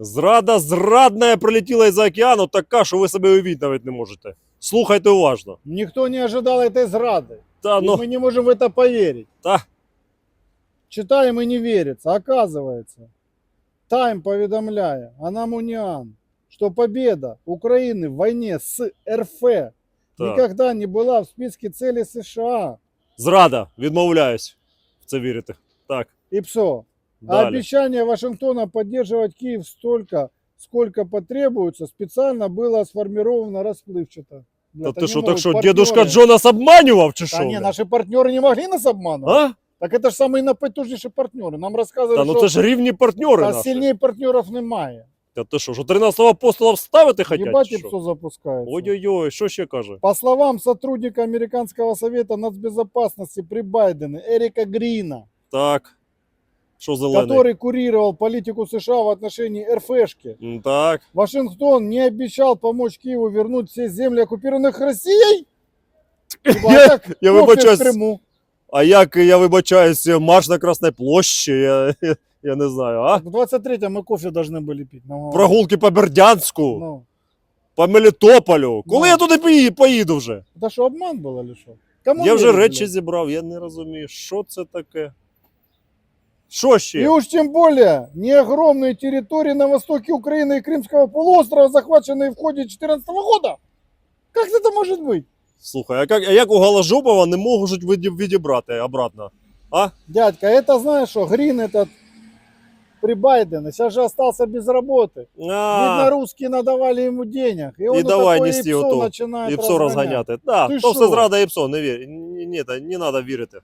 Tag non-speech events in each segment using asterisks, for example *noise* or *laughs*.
Зрада зрадна прилетіла із океану, така, що ви себе уявити навіть не можете. Слухайте уважно. Никто не ожидал этой зрады. Та И ну, мы не можем в это поверить. та, Читаем и не верится. Оказывается, Тайм поведомляя, Анамуниан, что победа Украины в войне с РФ та. никогда не была в списке целей США. Зрада, відмовляюсь в це вірити. Так, И ПСО. А далі. обещание Вашингтона поддерживать Киев столько, сколько потребуется, специально было сформировано расплывчато. Та Это ти не що, так могут що, партнеры- дедушка Джо нас обманював чи що? Да не, бля? наши партнеры не могли нас обманывать. А? Так это же самые напотужнейшие партнеры. Нам рассказывали, Та ну что це ж рівні партнери а наші. сильнее партнеров немає. Та ти що, що 13-го апостола вставити хотять? Ебать чи и що? ПСО запускается. Ой-ой-ой, що ще каже? По словам сотрудника Американского совета нацбезопасности при Байдене Эрика Грина, Так. Що зелений? который курировал политику США в отношении РФшки, М, Так. Вашингтон не обещал помочь Киеву вернуть все земли, оккупированных Россией? *laughs* Ибо, Я- а как я кофе вибачаюсь. в Крыму? А як я вибачаюсь, марш на Красній площі, я, я, я не знаю, а? В 23-м мы кофе должны были пить. Ну, Прогулки по Бердянську, ну, по Мелітополю. Коли Ну. я туди пої- поїду вже? это что, обман был или что? Кому Я вже верить, речі блядь? зібрав, я не розумію, що це таке. Що И ще? уж тем более не огромные территории на востоке Украины и Крымского полуострова, захваченные в ходе 2014 года. Как это может быть? Слухай, а як, а як у Голожопова не можуть віді- відібрати обратно? А? Дядька, это знаешь что, Грин этот при Байдене сейчас же остался без работы. Видно, А, русские надавали ему денег. И он И давай такое нести ИПСО ото, начинает і псо разгонять. розганяти. Так, Ти то що? все зрада і псо, не вір. Ні, ні, та- не треба вірити.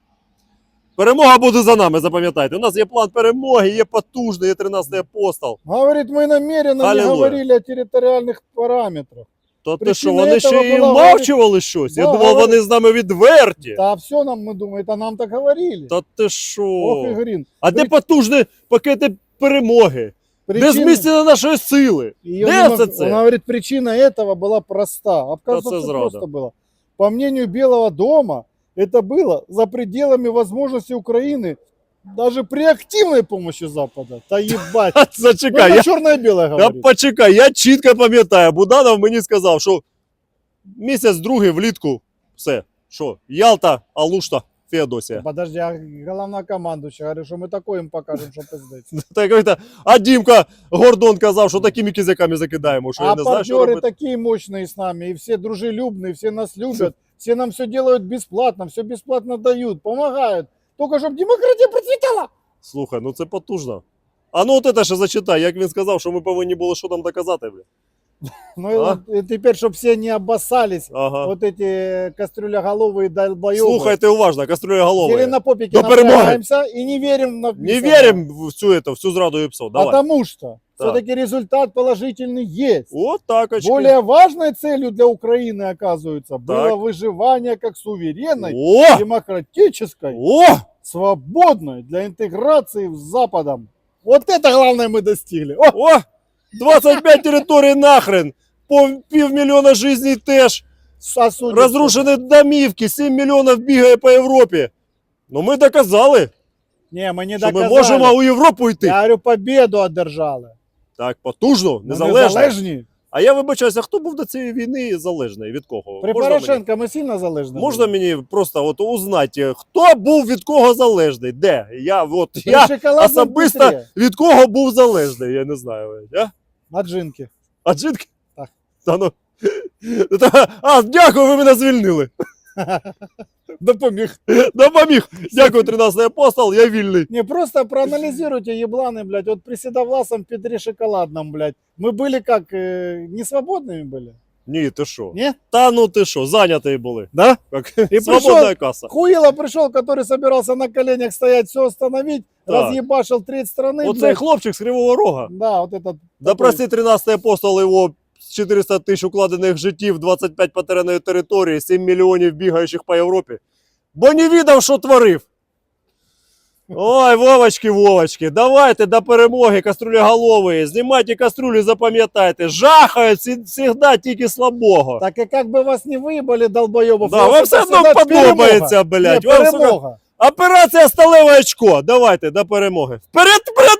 Перемога буде за нами, запам'ятайте. У нас є план перемоги, є потужний, є 13-й апостол. Говорит, мы намеренно не Аллилуйя. говорили о территориальных параметрах. То ти Причина що, вони этого ще і була, мовчували щось? Я Да, думав, говорить. вони з нами відверті. Да все нам, мы думаем, это нам так говорили. Та ти Ох и що? Грин. А де При- потужні пакети перемоги? Де Причина- змістили нашої сили? Её Де не мог- це це? Он говорит, причина этого была проста. А це кажется, зрада. просто было. По мнению Белого дома, это было за пределами возможностей Украины даже при активной помощи Запада. Да ебать. А, Ну, *laughs* Зачекай, это я, черное-белое я говорит. почекай, я чітко пам'ятаю. Буданов мені сказав, що місяць другий влітку, все, що, Ялта, Алушта, Феодосія. Подожди, а главнокомандующий говорит, что мы такое им покажем, что пиздец. *laughs* Так, як-то, а Дімка Гордон казав, що такими кізяками закидаємо, що я А не знаю, що партнеры робити. такие мощные с нами, и все дружелюбные, все нас любят, все нам все делают бесплатно, все бесплатно дают, помогают. Только чтобы демократия процветала. Слухай, ну це потужно. А ну от це ще зачитай, як він сказав, що ми повинні були що там доказати. Бля. *laughs* Ну А? и вот, и теперь, чтобы все не обоссались, Ага. вот эти кастрюлеголовые долбоебы. Слухайте уважно, кастрюля голова. Зеленопопики До перемоги. напрягаемся и не верим в Не верим в всю эту, всю зраду і псов. Давай. Потому что Так. все-таки результат положительный есть. От так, очки. Более важной целью для Украины, оказывается, было Так. выживание как суверенной, О! демократической, О! свободной для интеграции с Западом. Вот это главное мы достигли. О, О! 25 территорий нахрен! Півмільйона жизней теж. Розрушені домівки, 7 мільйонів бігає по Європі. Ну ми доказали, Не, мы не що ми доказали. можемо у Європу йти. Я говорю, победу одержали. Так, потужно, Ну, незалежно. незалежні. А я вибачаюся, хто був до цієї війни залежний? Від кого? При Можна мені? Порошенко ми сильно залежні. Можна були? мені просто от узнати, хто був від кого залежний? Де? Я от При я особисто Петрі. від кого був залежний, я не знаю. Я? На джинки. А джинки? Так. Та ну. *laughs* А, дякую, ви мене звільнили. *laughs* Допоміг. Допоміг. Дякую, 13 апостол, я вільний. Не, просто проанализируйте, ебланы, блядь. Вот при Седовласом Петре Шоколадном, блядь. Мы были как, э, не свободными были? Ні, ти що? Не? Та ну ти що, зайняті були. Да? Як І свободна прийшов- каса. Хуило пришел, который собирался на коленях стоять, все остановить, Так. разъебашил треть страны, Оцей блядь. хлопчик з Кривого Рога. Да, вот этот. Да такой. прости, 13 апостол його 400 тисяч укладених життів, 25 потеряної території, 7 мільйонів бігаючих по Європі. Бо не відав, що творив. Ой, Вовочки, Вовочки, давайте до перемоги, кастрюлеголові. Знімайте кастрюлю, запам'ятайте. Жахають завжди тільки слабого. Так и как бы вас не выебали, долбоебов. Да, у вас вам это все одно всегда подобається, перемога. блядь. Не, Вам, сука, перемога. Операція сталеве очко. Давайте до перемоги. Вперед, вперед, вперед!